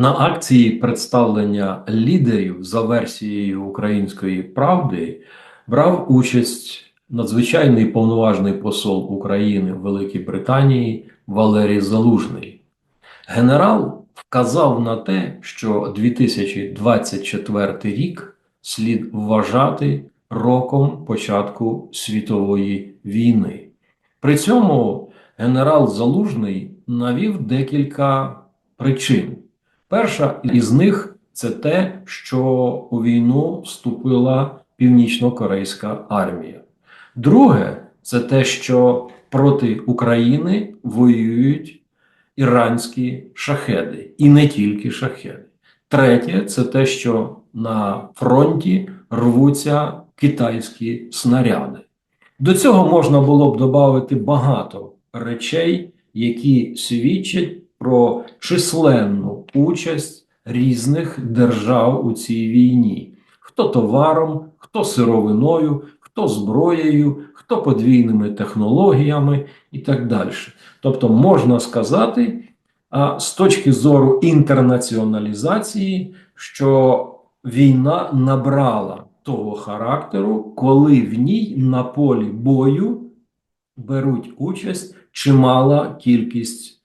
На акції представлення лідерів за версією Української правди брав участь надзвичайний повноважний посол України в Великій Британії Валерій Залужний. Генерал вказав на те, що 2024 рік слід вважати роком початку світової війни. При цьому генерал Залужний навів декілька причин. Перша із них це те, що у війну вступила Північно-Корейська армія. Друге, це те, що проти України воюють іранські шахеди, і не тільки шахеди. Третє, це те, що на фронті рвуться китайські снаряди. До цього можна було б додати багато речей, які свідчать про численну участь різних держав у цій війні: хто товаром, хто сировиною, хто зброєю, хто подвійними технологіями і так далі. Тобто, можна сказати, а з точки зору інтернаціоналізації, що війна набрала того характеру, коли в ній на полі бою беруть участь чимала кількість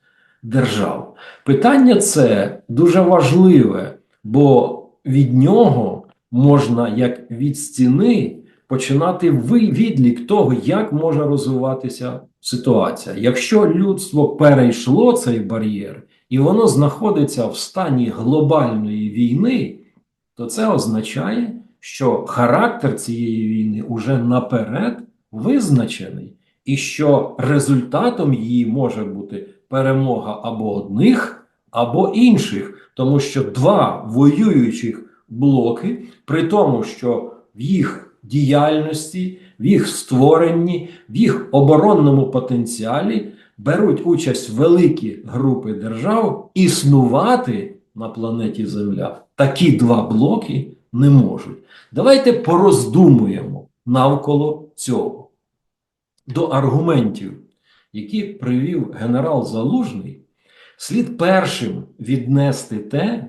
держав. Питання це дуже важливе, бо від нього можна, як від стіни, починати відлік того, як може розвиватися ситуація. Якщо людство перейшло цей бар'єр і воно знаходиться в стані глобальної війни, то це означає, що характер цієї війни уже наперед визначений, і що результатом її може бути перемога або одних, або інших, тому що два воюючих блоки, при тому, що в їх діяльності, в їх створенні, в їх оборонному потенціалі беруть участь великі групи держав, існувати на планеті Земля такі два блоки не можуть. Давайте пороздумуємо навколо цього. До аргументів, які привів генерал Залужний, слід першим віднести те,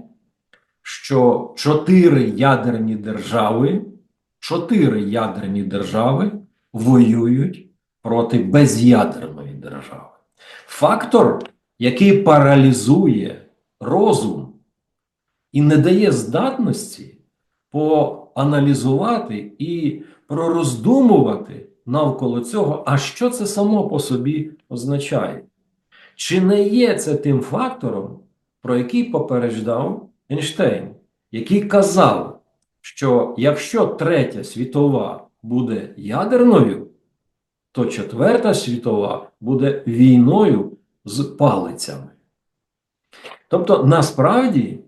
що чотири ядерні держави, чотири ядерні держави воюють проти безядерної держави. Фактор, який паралізує розум і не дає здатності поаналізувати і пророздумувати навколо цього, а що це само по собі означає? Чи не є це тим фактором, про який попереджав Ейнштейн, який казав, що якщо третя світова буде ядерною, то четверта світова буде війною з палицями. Тобто, насправді,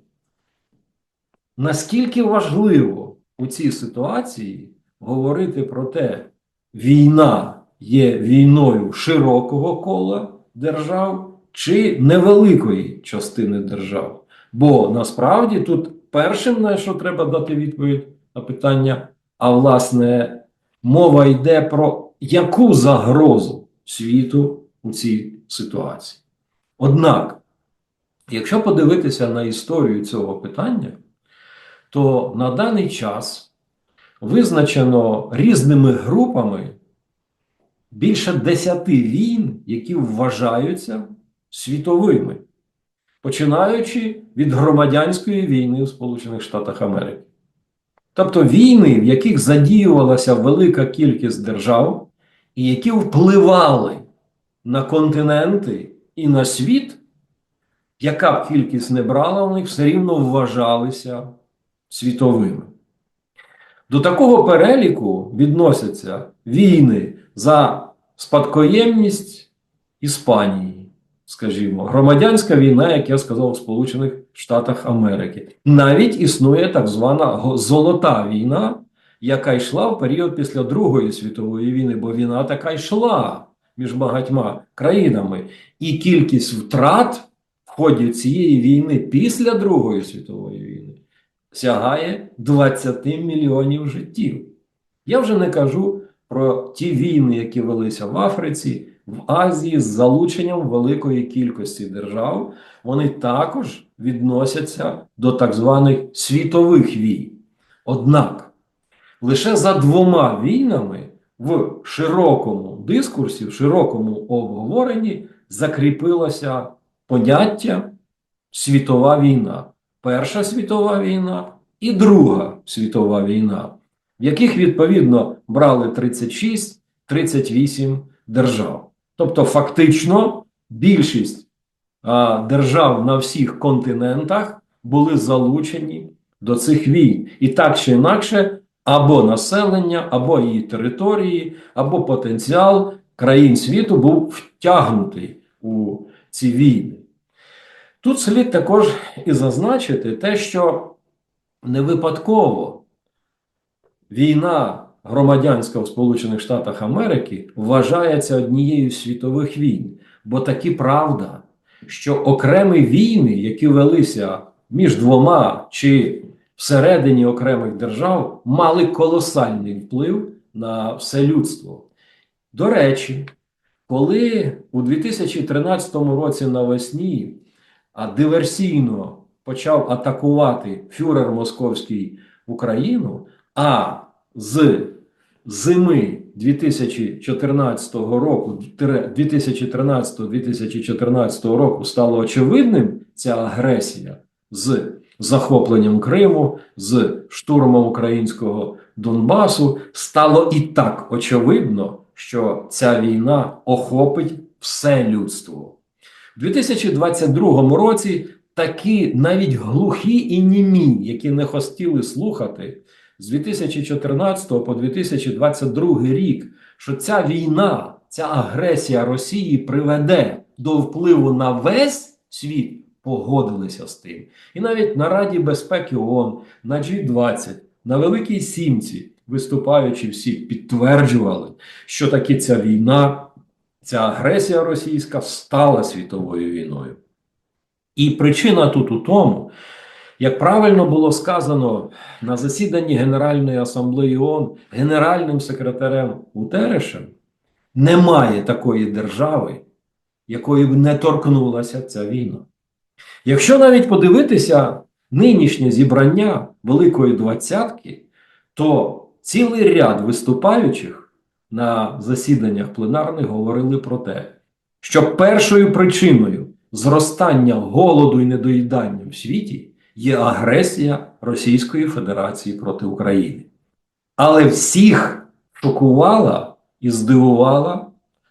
наскільки важливо у цій ситуації говорити про те, війна є війною широкого кола держав чи невеликої частини держав. Бо насправді тут першим, на що треба дати відповідь на питання, а власне, мова йде про яку загрозу світу у цій ситуації. Однак, якщо подивитися на історію цього питання, то на даний час визначено різними групами більше десяти війн, які вважаються світовими, починаючи від громадянської війни в Сполучених Штатах Америки. Тобто війни, в яких задіювалася велика кількість держав, і які впливали на континенти і на світ, яка б кількість не брала, них все рівно вважалися світовими. До такого переліку відносяться війни за спадкоємність Іспанії, скажімо, громадянська війна, як я сказав, в Сполучених Штатах Америки. Навіть існує так звана золота війна, яка йшла в період після Другої світової війни, бо війна така йшла між багатьма країнами. І кількість втрат в ході цієї війни після Другої світової війни сягає 20 мільйонів життів. Я вже не кажу про ті війни, які велися в Африці, в Азії з залученням великої кількості держав, вони також відносяться до так званих світових війн. Однак лише за двома війнами в широкому дискурсі, в широкому обговоренні закріпилося поняття світова війна. Перша світова війна і Друга світова війна, в яких відповідно брали 36-38 держав. Тобто, фактично, більшість держав на всіх континентах були залучені до цих війн. І так чи інакше, або населення, або її території, або потенціал країн світу був втягнутий у ці війни. Тут слід також і зазначити те, що не випадково війна громадянська в Сполучених Штатах Америки вважається однією з світових війн, бо таки правда, що окремі війни, які велися між двома чи всередині окремих держав, мали колосальний вплив на все людство. До речі, коли у 2013 році навесні диверсійно почав атакувати фюрер московський Україну, а з зими 2014 року 2013-2014 року стало очевидним ця агресія з захопленням Криму, з штурмом українського Донбасу, стало і так очевидно, що ця війна охопить все людство. У 2022 році такі навіть глухі і німі, які не хотіли слухати з 2014 по 2022 рік, що ця війна, ця агресія Росії приведе до впливу на весь світ, погодилися з тим. І навіть на Раді безпеки ООН, на G20, на Великій Сімці, виступаючи всі, підтверджували, що таки ця війна ця агресія російська стала світовою війною. І причина тут у тому, як правильно було сказано на засіданні Генеральної асамблеї ООН генеральним секретарем Утерешем, немає такої держави, якої б не торкнулася ця війна. Якщо навіть подивитися нинішнє зібрання Великої Двадцятки, то цілий ряд виступаючих на засіданнях пленарних говорили про те, що першою причиною зростання голоду і недоїдання в світі є агресія Російської Федерації проти України. Але всіх шокувала і здивувала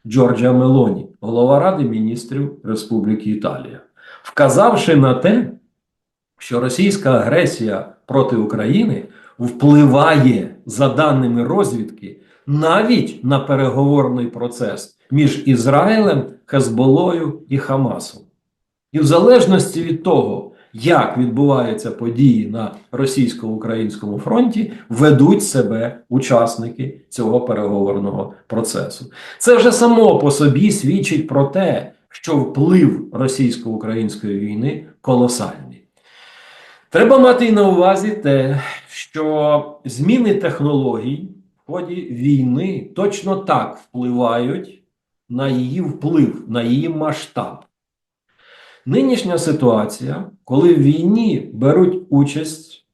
Джорджа Мелоні, голова Ради міністрів Республіки Італія, вказавши на те, що російська агресія проти України впливає за даними розвідки навіть на переговорний процес між Ізраїлем, Хезболою і Хамасом. І в залежності від того, як відбуваються події на російсько-українському фронті, ведуть себе учасники цього переговорного процесу. Це вже само по собі свідчить про те, що вплив російсько-української війни колосальний. Треба мати і на увазі те, що зміни технологій ході війни точно так впливають на її вплив, на її масштаб. Нинішня ситуація, коли в війні беруть участь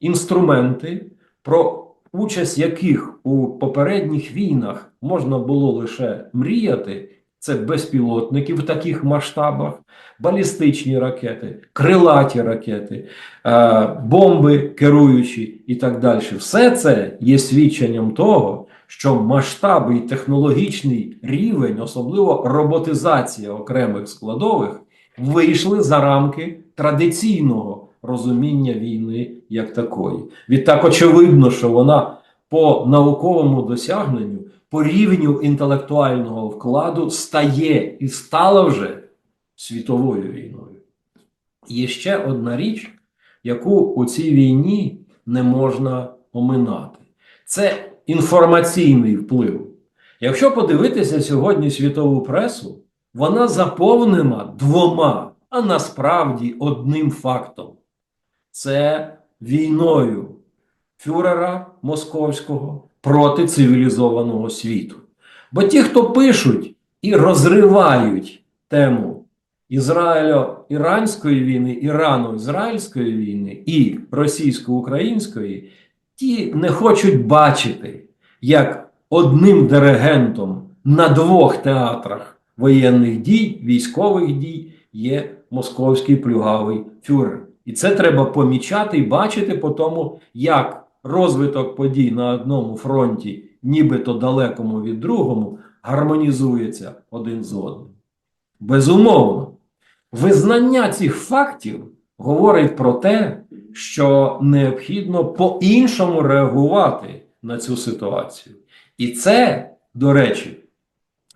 інструменти, про участь яких у попередніх війнах можна було лише мріяти, це безпілотники в таких масштабах, балістичні ракети, крилаті ракети, е, бомби керуючі і так далі. Все це є свідченням того, що масштаби і технологічний рівень, особливо роботизація окремих складових, вийшли за рамки традиційного розуміння війни як такої. Відтак, очевидно, що вона по науковому досягненню по рівню інтелектуального вкладу стає і стала вже світовою війною. Є ще одна річ, яку у цій війні не можна оминати. Це інформаційний вплив. Якщо подивитися сьогодні світову пресу, вона заповнена двома, а насправді одним фактом. Це війною фюрера московського проти цивілізованого світу. Бо ті, хто пишуть і розривають тему Ізраїльо-іранської війни, Ірано-ізраїльської війни і російсько-української, ті не хочуть бачити, як одним диригентом на двох театрах воєнних дій, військових дій є московський плюгавий фюрер. І це треба помічати і бачити по тому, як розвиток подій на одному фронті, нібито далекому від другому, гармонізується один з одним. Безумовно, визнання цих фактів говорить про те, що необхідно по-іншому реагувати на цю ситуацію. І це, до речі,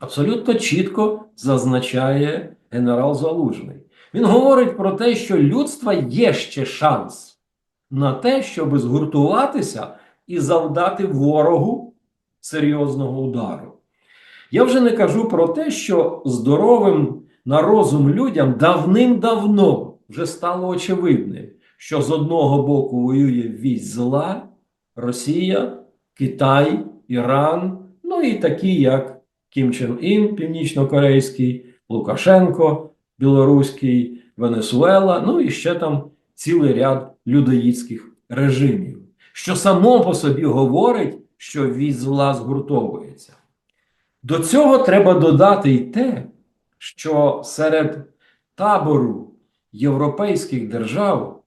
абсолютно чітко зазначає генерал Залужний. Він говорить про те, що людства є ще шанс на те, щоб згуртуватися і завдати ворогу серйозного удару. Я вже не кажу про те, що здоровим на розум людям давним-давно вже стало очевидне, що з одного боку воює вісь зла Росія, Китай, Іран, ну і такі, як Кім Чен Ін, північно-корейський, Лукашенко, білоруський, Венесуела, ну і ще там цілий ряд людоїдських режимів, що само по собі говорить, що вісь зла згуртовується. До цього треба додати й те, що серед табору європейських держав,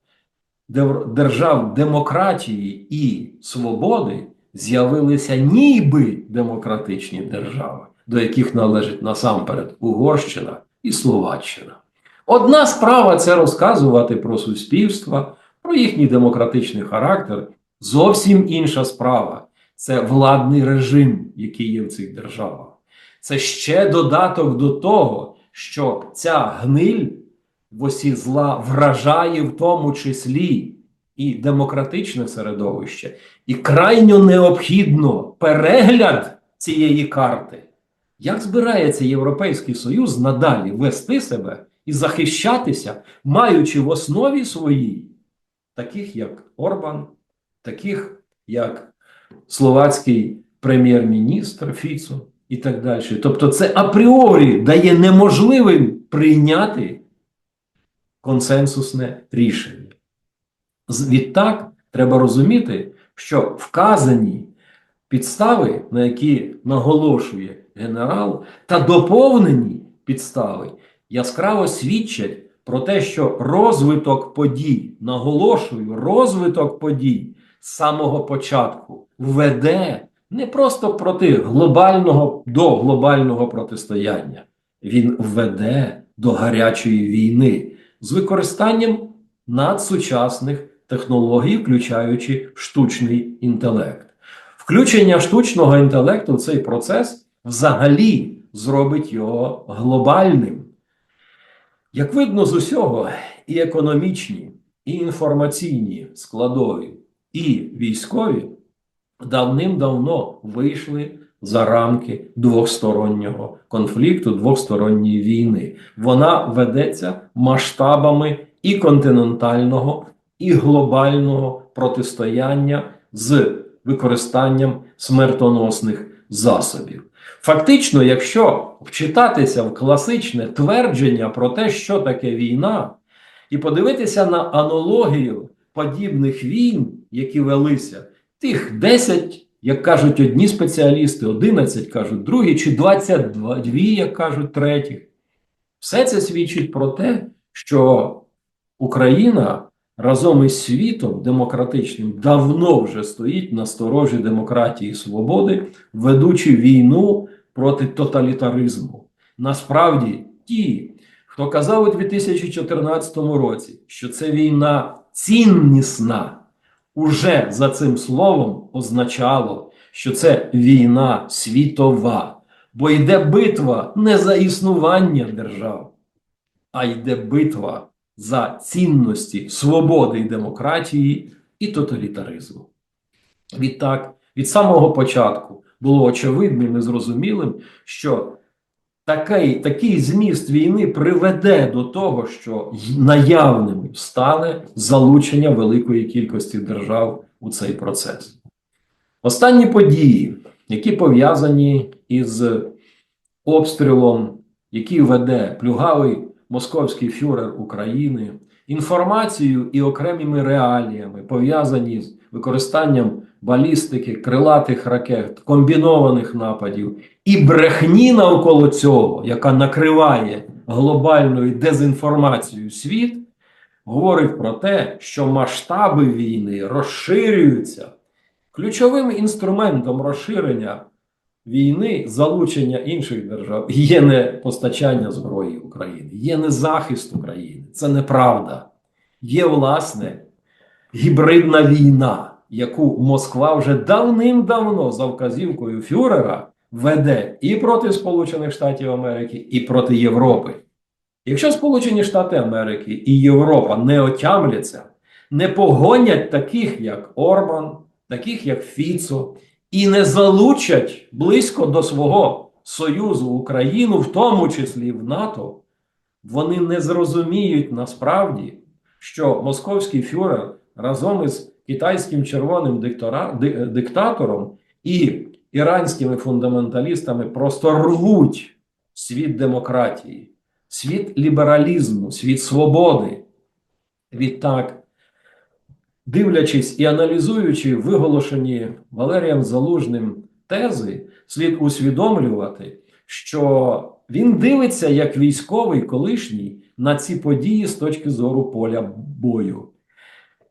держав демократії і свободи з'явилися ніби демократичні держави, до яких належить насамперед Угорщина і Словаччина. Одна справа це розказувати про суспільства, про їхній демократичний характер. Зовсім інша справа це владний режим, який є в цих державах. Це ще додаток до того, що ця гниль в осі зла вражає в тому числі і демократичне середовище, і крайньо необхідно перегляд цієї карти. Як збирається Європейський Союз надалі вести себе і захищатися, маючи в основі своїй таких як Орбан, таких як словацький прем'єр-міністр Фіцо і так далі. Тобто, це апріорі дає неможливим прийняти консенсусне рішення. Відтак, треба розуміти, що вказані підстави, на які наголошує генерал, та доповнені підстави яскраво свідчать про те, що розвиток подій, наголошую, розвиток подій з самого початку веде не просто проти глобального до глобального протистояння, він веде до гарячої війни з використанням надсучасних технологій, включаючи штучний інтелект. Включення штучного інтелекту в цей процес взагалі зробить його глобальним. Як видно з усього, і економічні, і інформаційні складові, і військові давним-давно вийшли за рамки двостороннього конфлікту, двосторонньої війни. Вона ведеться масштабами і континентального, і глобального протистояння з використанням смертоносних засобів. Фактично, якщо вчитатися в класичне твердження про те, що таке війна, і подивитися на аналогію подібних війн, які велися, тих 10, як кажуть одні спеціалісти, 11 кажуть другі, чи 22, як кажуть третіх, все це свідчить про те, що Україна разом із світом демократичним давно вже стоїть на сторожі демократії і свободи, ведучи війну проти тоталітаризму. Насправді, ті, хто казав у 2014 році, що це війна ціннісна, уже за цим словом означало, що це війна світова, бо йде битва не за існування держав, а йде битва за цінності свободи і демократії і тоталітаризму. Відтак, від самого початку було очевидним і зрозумілим, що такий, такий зміст війни приведе до того, що наявним стане залучення великої кількості держав у цей процес. Останні події, які пов'язані із обстрілом, який веде плюгавий московський фюрер України, інформацією і окремими реаліями, пов'язані з використанням балістики, крилатих ракет, комбінованих нападів і брехні навколо цього, яка накриває глобальною дезінформацією світ, говорить про те, що масштаби війни розширюються. Ключовим інструментом розширення війни, залучення інших держав є не постачання зброї України, є не захист України. Це неправда. Є, власне, гібридна війна, яку Москва вже давним-давно за вказівкою Фюрера веде і проти Сполучених Штатів Америки, і проти Європи. Якщо Сполучені Штати Америки і Європа не отямляться, не погонять таких, як Орбан, таких, як Фіцо, і не залучать близько до свого Союзу Україну, в тому числі в НАТО, вони не зрозуміють насправді, що московський фюрер разом із китайським червоним диктора, диктатором і іранськими фундаменталістами просто рвуть світ демократії, світ лібералізму, світ свободи. Відтак, дивлячись і аналізуючи виголошені Валерієм Залужним тези, слід усвідомлювати, що він дивиться як військовий колишній на ці події з точки зору поля бою.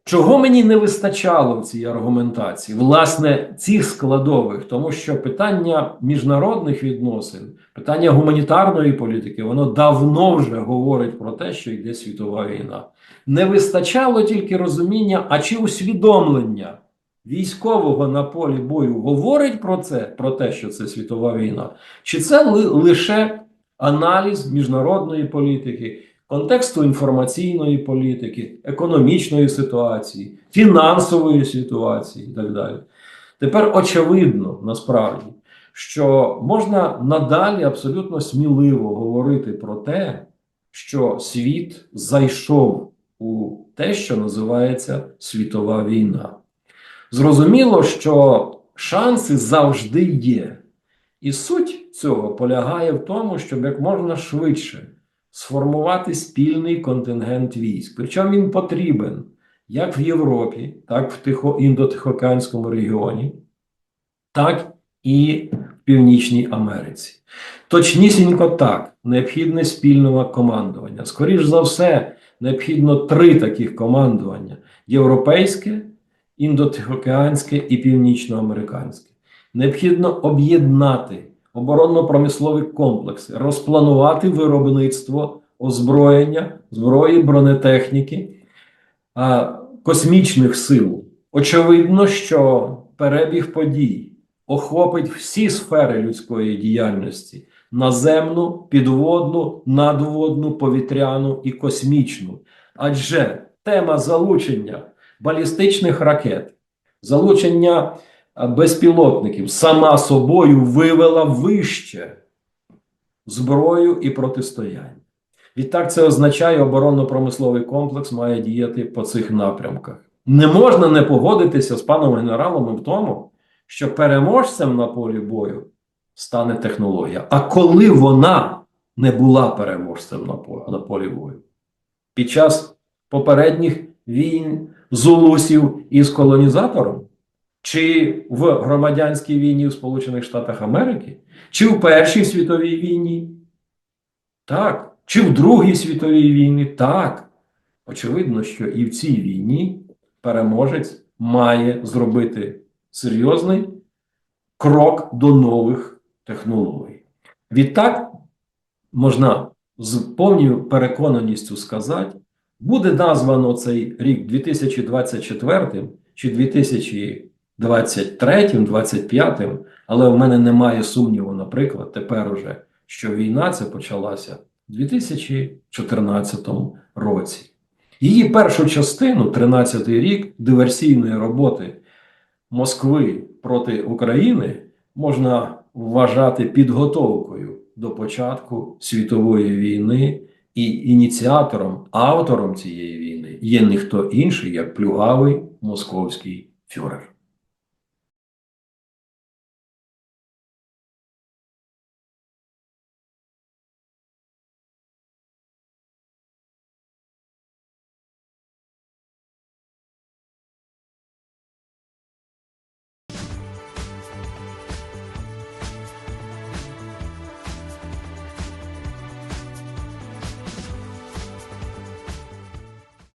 Чого мені не вистачало в цій аргументації? Власне, цих складових, тому що питання міжнародних відносин, питання гуманітарної політики, воно давно вже говорить про те, що йде світова війна. Не вистачало тільки розуміння, а чи усвідомлення військового на полі бою говорить про це, про те, що це світова війна, чи це ли- лише аналіз міжнародної політики, контексту інформаційної політики, економічної ситуації, фінансової ситуації і так далі. Тепер очевидно насправді, що можна надалі абсолютно сміливо говорити про те, що світ зайшов у те, що називається світова війна. Зрозуміло, що шанси завжди є. І суть цього полягає в тому, щоб як можна швидше сформувати спільний контингент військ. Причому він потрібен як в Європі, так в Тихо, індотихоокеанському регіоні, так і в Північній Америці. Точнісінько так, необхідне спільне командування. Скоріш за все, необхідно три таких командування: європейське, індотихоокеанське і північноамериканське. Необхідно об'єднати оборонно-промислові комплекси, розпланувати виробництво озброєння, зброї, бронетехніки, космічних сил. Очевидно, що перебіг подій охопить всі сфери людської діяльності: наземну, підводну, надводну, повітряну і космічну. Адже тема залучення балістичних ракет, залучення безпілотників сама собою вивела вище зброю і протистояння. Відтак це означає, оборонно-промисловий комплекс має діяти по цих напрямках. Не можна не погодитися з паном генералом в тому, що переможцем на полі бою стане технологія. А коли вона не була переможцем на полі, бою? Під час попередніх війн зулусів із колонізатором? Чи в громадянській війні в Сполучених Штатах Америки, чи в Першій світовій війні? Так. Чи в Другій світовій війні? Так. Очевидно, що і в цій війні переможець має зробити серйозний крок до нових технологій. Відтак, можна з повною переконаністю сказати, буде названо цей рік 2024 чи 2023, 2025, але в мене немає сумніву, наприклад, тепер уже, що війна ця почалася у 2014 році. Її першу частину, 13-й рік диверсійної роботи Москви проти України, можна вважати підготовкою до початку світової війни, і ініціатором, автором цієї війни є ніхто інший, як плюгавий московський фюрер.